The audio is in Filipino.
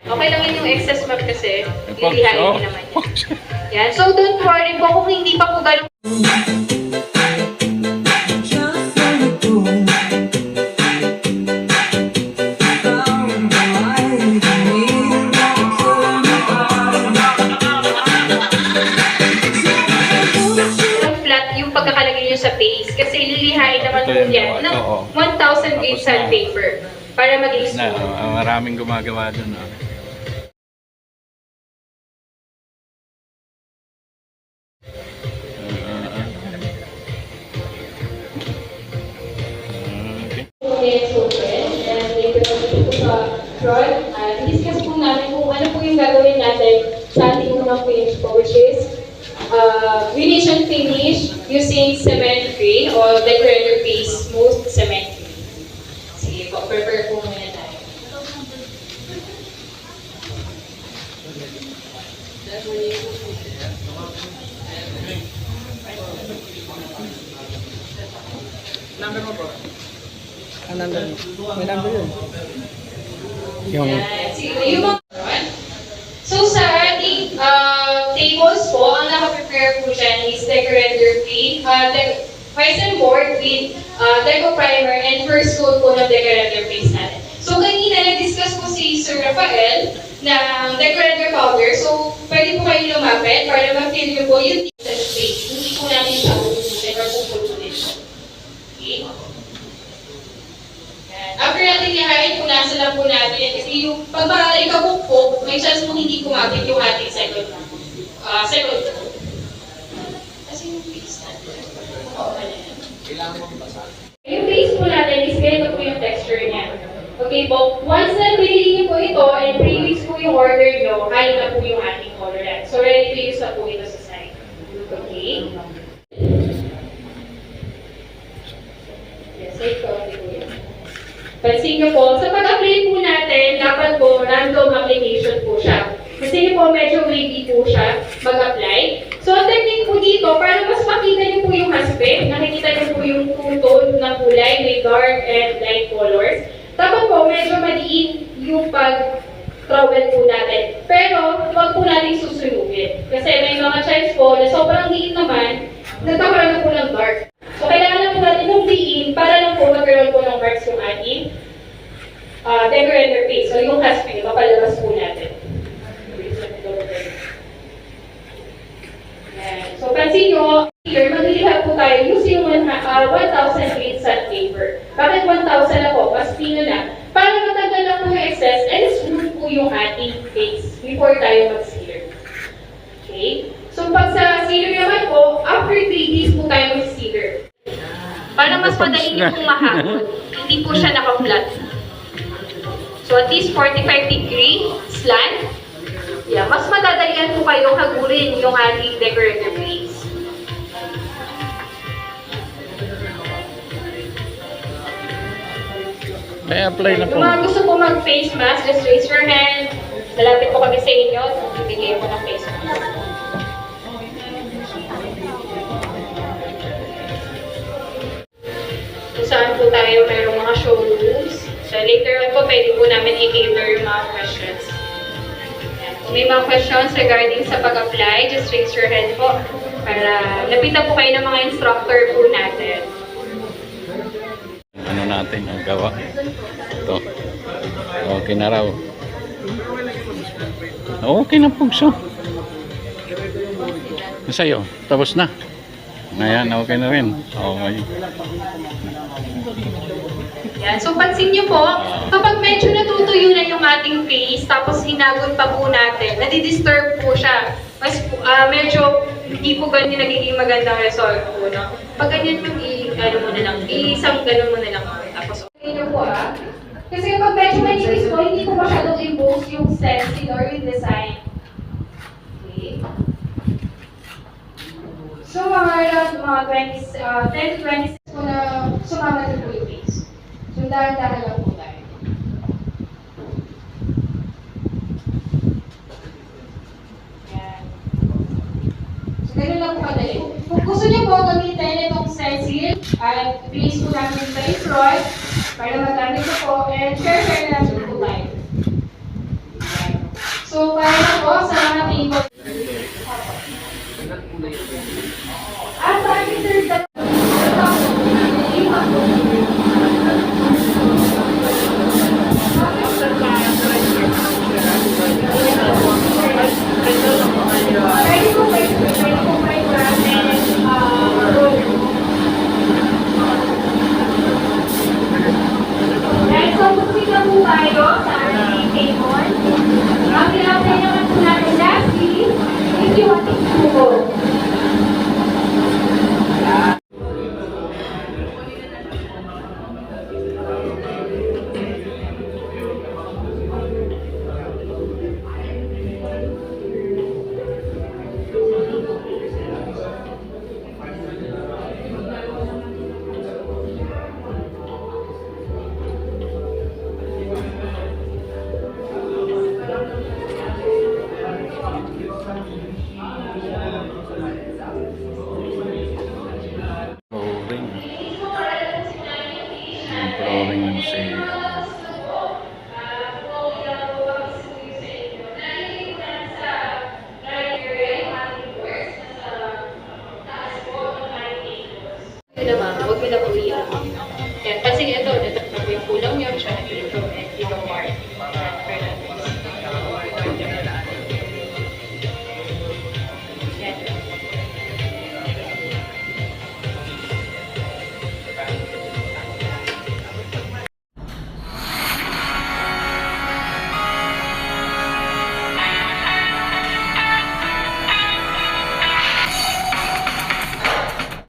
Okay lang yun yung excess map kasi. Lilihain oh. naman yan. Yan. So, don't worry po kung hindi pa po ganun yung flat yung pagkakalagay nyo sa base. Kasi lilihain naman po yan ng oo. 1,000 gauge Tapos na. sandpaper para maging Na, smooth. uh, maraming gumagawa dun. Oh. Okay. Yes, open. And later on dito sa front, uh, discuss po namin kung ano po yung gagawin natin sa ating unang finish po, which is uh, venetian finish using cement green or decorator base, smooth cement green. Sige po, prepare po muna tayo. Ang number mo? May number yun. Yung mga So sa ating uh, tables po, ang nakaprepare po dyan is decorator green, uh, de- Poison board with uh, deco primer and first coat po ng decorator base natin. So kanina nag-discuss po si Sir Rafael ng decorator powder. So pwede po kayo lumapit para ma-fill nyo po yung sa space. Hindi po namin siya uubusin or pupulutin po. Okay? After natin lihain, punasan lang po natin. Kasi yung pag ka po, may chance mong hindi kumapit yung ating second uh, second coat. Kasi yung face natin. Oo, ano yan. Yung face po natin is ganito po yung texture niya. Okay po, once na pinili niyo po ito and 3 weeks po yung order nyo, kaya na po yung ating colorant. So ready to use na po ito sa site. Okay? Yes, safe ko. Pansin niyo po, sa pag-apply po natin, dapat po random application po siya. Kasi po, medyo wavy po siya mag-apply. So, ang technique po dito, para mas makita niyo po yung aspect, nakikita niyo po yung two-tone ng kulay, may dark and light colors. Dapat po, medyo maliit yung pag trowel po natin. Pero, huwag po natin susunugin. Kasi may mga chance po na sobrang liit naman, nagkakaroon na po ng dark. 16, para lang po magkaroon po ng marks yung ating uh, decorator interface. So yung husband, mapalabas po natin. So pansin nyo, here, magliliha po tayo using one, uh, 1,000 grade sandpaper. Bakit 1,000 ako? Mas pino na. Para matagal na po yung excess and smooth po yung ating face before tayo mag-sear. Okay? So pag sa sealer naman po, after 3 days po tayo mag-sealer. Para mas madali niyo pong mahapon. Hindi po siya naka-flat. So, at least 45 degree slant. Yeah, mas madadalian po kayong hagurin yung ating decorator base. may apply na po. Mga gusto po mag-face mask, just raise your hand. Lalapit po kami sa inyo. Bibigay mo ng face mask. Po tayo mayroong mga showrooms. So later on po, pwede po namin i-cater yung mga questions. Kung may mga questions regarding sa pag-apply, just raise your hand po para lapitan po kayo ng mga instructor po natin. Ano natin ang gawa. Ito. Okay na raw. Okay na pugso. Sa'yo, tapos na. Ngayon, okay na rin. Okay. Yan. So, pansin niyo po, kapag medyo natutuyo na yung ating face, tapos hinagod pa po natin, nadidisturb po siya. Mas, ah, medyo hindi po ganyan nagiging magandang result po, no? Pag ganyan yung i, ano mo na lang, isang ganun mo na lang. Tapos, okay niyo po, ah. Kasi kapag medyo manipis po, hindi po masyadong impose yung stencil or yung design. Okay. So, mga around mga 20, uh, 10 to 26 po na sumama yung face. So, dahan-dahan lang po tayo. Yan. So, ganun lang po kadali. Kung gusto niyo po gamitin itong stencil, at please po namin sa front